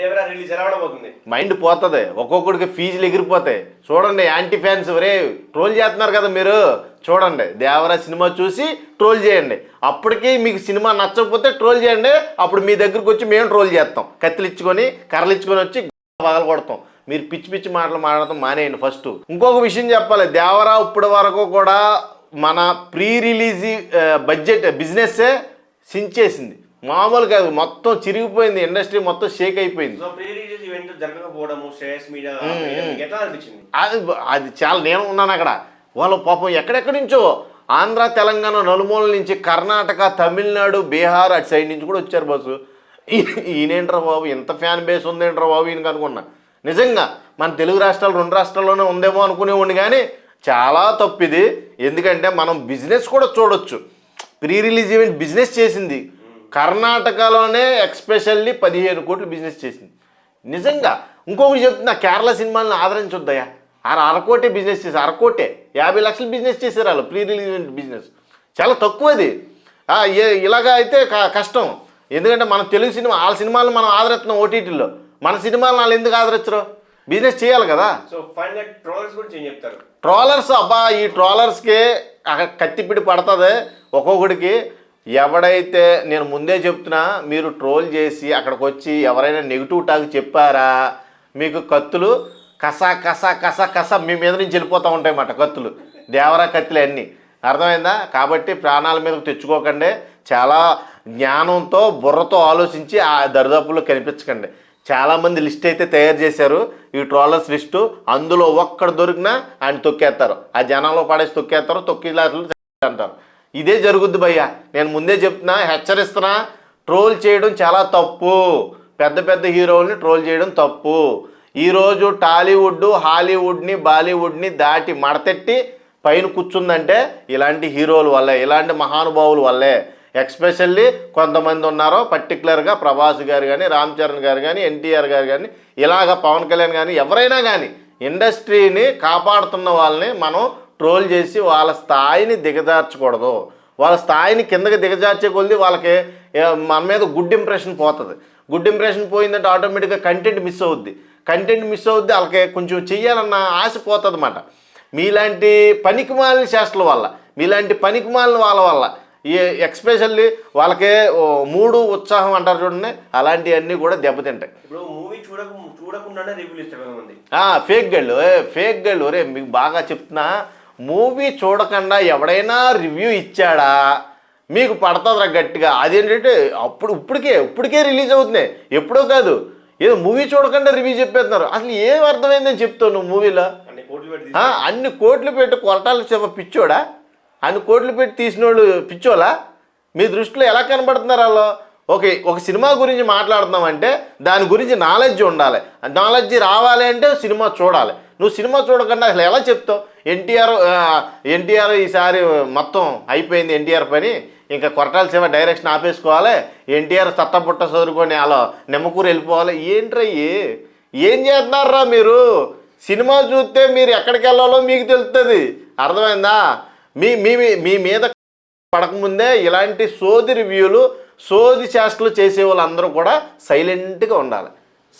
Devara release ఎలా పోతుంది mind పోతుంది. ఒక్కొక్కడికి ఫీజులు ఎగిరిపోతాయి. చూడండి యాంటీ ఫ్యాన్స్ ఒరే ట్రోల్ చేస్తున్నారు కదా మీరు. చూడండి దేవరా సినిమా చూసి ట్రోల్ చేయండి. అప్పటికి మీకు సినిమా నచ్చకపోతే ట్రోల్ చేయండి. అప్పుడు మీ దగ్గరికి వచ్చి మేము ట్రోల్ చేస్తాం. కత్తిలు ఇచ్చుకొని కర్రలు ఇచ్చుకొని వచ్చి పగల కొడతాం. మీరు పిచ్చి పిచ్చి మాటలు మాట్లాడటం మానేయండి ఫస్ట్. ఇంకొక విషయం చెప్పాలి. దేవరా ఇప్పటి వరకు కూడా మన ప్రీ రిలీజ్ బడ్జెట్ బిజినెస్సే సించేసింది. మామూలు కాదు మొత్తం చిరిగిపోయింది ఇండస్ట్రీ మొత్తం షేక్ అయిపోయింది. అది అది చాలా నేను ఉన్నాను అక్కడ. వాళ్ళు పాపం ఎక్కడెక్కడి నుంచో ఆంధ్ర తెలంగాణ నలుమూల నుంచి కర్ణాటక తమిళనాడు బీహార్ అటు సైడ్ నుంచి కూడా వచ్చారు బస్సు. ఈయనేంట్రా బాబు ఇంత ఫ్యాన్ బేస్ ఉందేంట్రా బాబు ఈయనకి అనుకున్నా. నిజంగా మన తెలుగు రాష్ట్రాలు రెండు రాష్ట్రాల్లోనే ఉందేమో అనుకునేవాడిని కానీ చాలా తప్పు ఇది ఎందుకంటే మనం బిజినెస్ కూడా చూడొచ్చు. ప్రీ రిలీజ్ ఈవెంట్ బిజినెస్ చేసింది. కర్ణాటకలోనే ఎక్స్పెషల్లీ పదిహేను కోట్లు బిజినెస్ చేసింది. నిజంగా ఇంకొకటి చెప్తున్నా కేరళ సినిమాలను ఆదరించొద్దయా అర అరకోటే బిజినెస్ చేశారు అరకోటే యాభై లక్షలు బిజినెస్ చేశారు వాళ్ళు ప్రీ రిలీజ్ బిజినెస్. చాలా తక్కువ అది ఆ, ఏ- ఇలాగా అయితే క- కష్టం. ఎందుకంటే మన తెలుగు సినిమా వాళ్ళ సినిమాలను మనం ఆదరిస్తున్నాం ఓటీటీలో మన సినిమాలను వాళ్ళు ఎందుకు ఆదరించరు? బిజినెస్ చేయాలి కదా. ట్రోలర్స్ అబ్బా ఈ ట్రోలర్స్కి అక్కడ కత్తిపిడి పడుతుంది ఒక్కొక్కడికి. ఎవడైతే నేను ముందే చెప్తున్నా మీరు ట్రోల్ చేసి అక్కడికి వచ్చి ఎవరైనా నెగిటివ్ టాక్ చెప్పారా? మీకు కత్తులు కస కస కస కస మీ మీద నుంచి వెళ్ళిపోతూ ఉంటాయన్నమాట కత్తులు. దేవరా కత్తులు అన్నీ. అర్థమైందా? కాబట్టి ప్రాణాల మీదకు తెచ్చుకోకండి. చాలా జ్ఞానంతో బుర్రతో ఆలోచించి ఆ దరిదాపుల్లో కనిపించకండి. చాలామంది లిస్ట్ అయితే తయారు చేశారు. ఈ ట్రోలర్స్ లిస్టు అందులో ఒక్కడ దొరికినా ఆయన తొక్కేస్తారు. ఆ జనంలో పడేసి తొక్కేస్తారు తొక్కి అంటారు. ఇదే జరుగుద్ది భయ్య. నేను ముందే చెప్తున్నా హెచ్చరిస్తున్నా ట్రోల్ చేయడం చాలా తప్పు. పెద్ద పెద్ద హీరోల్ని ట్రోల్ చేయడం తప్పు. ఈరోజు టాలీవుడ్ హాలీవుడ్ని బాలీవుడ్ని దాటి మడతెట్టి పైన కూర్చుందంటే ఇలాంటి హీరోల వల్లే ఇలాంటి మహానుభావుల వల్లే. ఎక్స్పెషల్లీ కొంతమంది ఉన్నారో పర్టికులర్గా ప్రభాస్ గారు కానీ రామ్ చరణ్ గారు కానీ ఎన్టీఆర్ గారు కానీ ఇలాగ పవన్ కళ్యాణ్ కానీ ఎవరైనా కానీ ఇండస్ట్రీని కాపాడుతున్న వాళ్ళని మనం ట్రోల్ చేసి వాళ్ళ స్థాయిని దిగజార్చకూడదు. వాళ్ళ స్థాయిని కిందకి దిగజార్చే కొద్ది వాళ్ళకి మన మీద గుడ్ ఇంప్రెషన్ పోతుంది. గుడ్ ఇంప్రెషన్ పోయిందంటే ఆటోమేటిక్గా కంటెంట్ మిస్ అవుద్ది. కంటెంట్ మిస్ అవుద్ది వాళ్ళకి కొంచెం చెయ్యాలన్న ఆశ పోతుంది అన్నమాట మీలాంటి పనికిమాలిన చేష్టల వల్ల మీలాంటి పనికిమాలిన వాళ్ళ వల్ల ఈ ఎక్స్పెషల్లీ వాళ్ళకే మూడు ఉత్సాహం అంటారు చూడండి అలాంటివన్నీ కూడా దెబ్బతింటాయి. ఇప్పుడు మూవీ చూడక చూడకుండానే రివ్యూలు ఇస్తారు ఫేక్ గళ్ళు ఫేక్ గళ్ళు ఒరే మీకు బాగా చెప్తున్నా మూవీ చూడకుండా ఎవడైనా రివ్యూ ఇచ్చాడా? మీకు పడుతుందిరా గట్టిగా. అదేంటంటే అప్పుడు ఇప్పటికే ఇప్పటికే రిలీజ్ అవుతుంది. ఎప్పుడో కాదు. ఏదో మూవీ చూడకుండా రివ్యూ చెప్పేస్తున్నారు. అసలు ఏం అర్థమైందని చెప్తావు నువ్వు మూవీలో? అన్ని కోట్లు పెట్టి ఆ, అన్ని కోట్లు పెట్టి కొరటాలు చెప్ప పిచ్చోడా? అన్ని కోట్లు పెట్టి తీసిన వాళ్ళు పిచ్చోలా? మీ దృష్టిలో ఎలా కనబడుతున్నారు వాళ్ళు? ఓకే ఒక సినిమా గురించి మాట్లాడుతున్నామంటే దాని గురించి నాలెడ్జ్ ఉండాలి. నాలెడ్జ్ రావాలి అంటే సినిమా చూడాలి. నువ్వు సినిమా చూడకుండా అసలు ఎలా చెప్తావు? ఎన్టీఆర్ ఎన్టీఆర్ ఈసారి మొత్తం అయిపోయింది ఎన్టీఆర్ పని. ఇంకా కొరటాల సేవ డైరెక్షన్ ఆపేసుకోవాలి. ఎన్టీఆర్ తట్టపుట్ట చదువుకొని అలా నిమ్మకూరు వెళ్ళిపోవాలి. ఏంట్రయ్యి ఏం? చేస్తున్నారా మీరు? సినిమా చూస్తే మీరు ఎక్కడికి వెళ్ళాలో మీకు తెలుస్తుంది. అర్థమైందా? మీ మీ మీ మీద పడకముందే ఇలాంటి సోది రివ్యూలు సోది చేష్టలు చేసే వాళ్ళందరూ కూడా సైలెంట్గా ఉండాలి.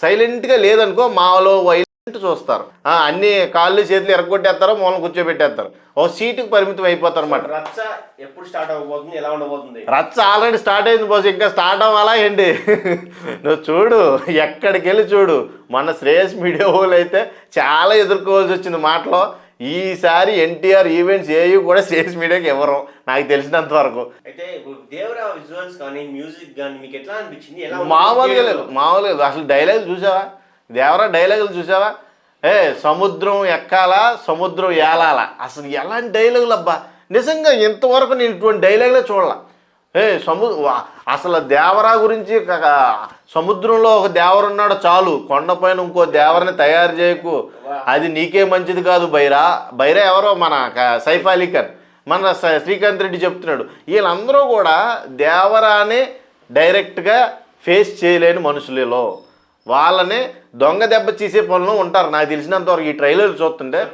సైలెంట్గా లేదనుకో మాలో వై చూస్తారు. అన్ని కాళ్ళు చేతులు ఎరగొట్టేస్తారు మూలం కూర్చోబెట్టేస్తారు. ఓ సీటుకి పరిమితం అయిపోతారు అనమాట రచ్చ ఎప్పుడు స్టార్ట్ అవ్వబోతుంది ఎలా ఉండబోతుంది? రచ్చ ఆల్రెడీ స్టార్ట్ అయింది బాస్ ఇంకా స్టార్ట్ అవ్వాలా ఏంటి? నువ్వు చూడు ఎక్కడికి వెళ్ళి చూడు. మన శ్రేయస్ మీడియా వాళ్ళు అయితే చాలా ఎదుర్కోవాల్సి వచ్చింది మాటలో. ఈసారి ఎన్టీఆర్ ఈవెంట్స్ ఏవి కూడా శ్రేయస్ మీడియాకి ఇవ్వరు నాకు తెలిసినంత వరకు. అయితే ఇప్పుడు దేవరా విజువల్స్ కానీ మ్యూజిక్ కానీ మీకు ఎట్లా అనిపించింది? ఎలా ఉంది? మామూలుగా లేదు మామూలుగా లేదు. అసలు డైలాగ్ చూసావా? దేవరా డైలాగులు చూసావా? ఏ సముద్రం ఎక్కాలా సముద్రం ఏలాలా? అసలు ఎలాంటి డైలాగులు అబ్బా? నిజంగా ఇంతవరకు నేను ఇటువంటి డైలాగులే చూడాల. ఏ సము అసలు దేవరా గురించి సముద్రంలో ఒక దేవరు ఉన్నాడు చాలు. కొండపైన ఇంకో దేవరని తయారు చేయకు. అది నీకే మంచిది కాదు బైరా. బైరా ఎవరో మన సైఫ్ అలీ ఖాన్. మన స- శ్రీకాంత్ రెడ్డి చెప్తున్నాడు. వీళ్ళందరూ కూడా దేవరాని డైరెక్ట్గా ఫేస్ చేయలేని మనుషులలో వాళ్ళని దొంగ దెబ్బ తీసే పనులు ఉంటారు. నాకు తెలిసినంత వరకు ఈ ట్రైలర్ చూస్తుంటే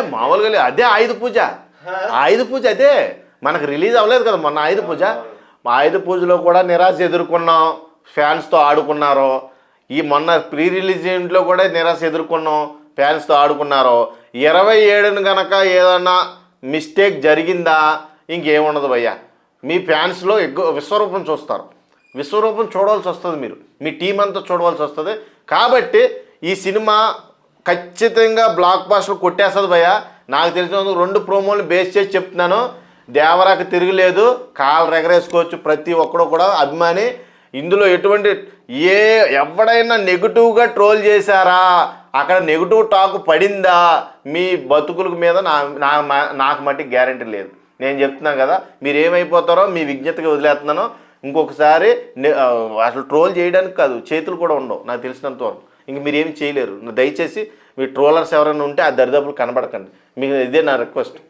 మామూలుగా. అదే ఆయుధ పూజ. ఆయుధ పూజ అదే. మనకు రిలీజ్ అవ్వలేదు కదా మొన్న ఆయుధ పూజ. మా ఆయుధ పూజలో కూడా నిరాశ ఎదుర్కొన్నాం. ఫ్యాన్స్తో ఆడుకున్నారు. ఈ మొన్న ప్రీ రిలీజ్ ఈవెంట్లో కూడా నిరాశ ఎదుర్కొన్నాం. ఫ్యాన్స్తో ఆడుకున్నారు. ఇరవై ఏడున కనుక ఏదన్నా మిస్టేక్ జరిగిందా? ఇంకేముండదు భయ్యా. మీ ఫ్యాన్స్లో ఎక్కువ విశ్వరూపం చూస్తారు. విశ్వరూపం చూడవలసి వస్తుంది మీరు. మీ టీం అంతా చూడవలసి వస్తుంది. కాబట్టి ఈ సినిమా ఖచ్చితంగా బ్లాక్ బాస్టర్ కొట్టేస్తుంది భయ్య. నాకు తెలిసిన రెండు ప్రోమోలు బేస్ చేసి చెప్తున్నాను. దేవరాకు తిరగలేదు. కాలు ఎగరేసుకోవచ్చు ప్రతి ఒక్కడు కూడా అభిమాని. ఇందులో ఎటువంటి ఏ ఎవడైనా నెగిటివ్గా ట్రోల్ చేశారా? అక్కడ నెగిటివ్ టాక్ పడిందా? మీ బతుకుల మీద నా నా మా- నాకు మట్టి గ్యారంటీ లేదు. నేను చెప్తున్నాను కదా మీరు ఏమైపోతారో మీ విజ్ఞతగా వదిలేస్తున్నాను. ఇంకొకసారి అసలు ట్రోల్ చేయడానికి కాదు చేతులు కూడా ఉండవు నాకు తెలిసినంత వరకు. ఇంక మీరు ఏమి చేయలేరు. దయచేసి మీ ట్రోలర్స్ ఎవరైనా ఉంటే ఆ దరిదాపులు కనబడకండి. మీకు ఇదే నా రిక్వెస్ట్.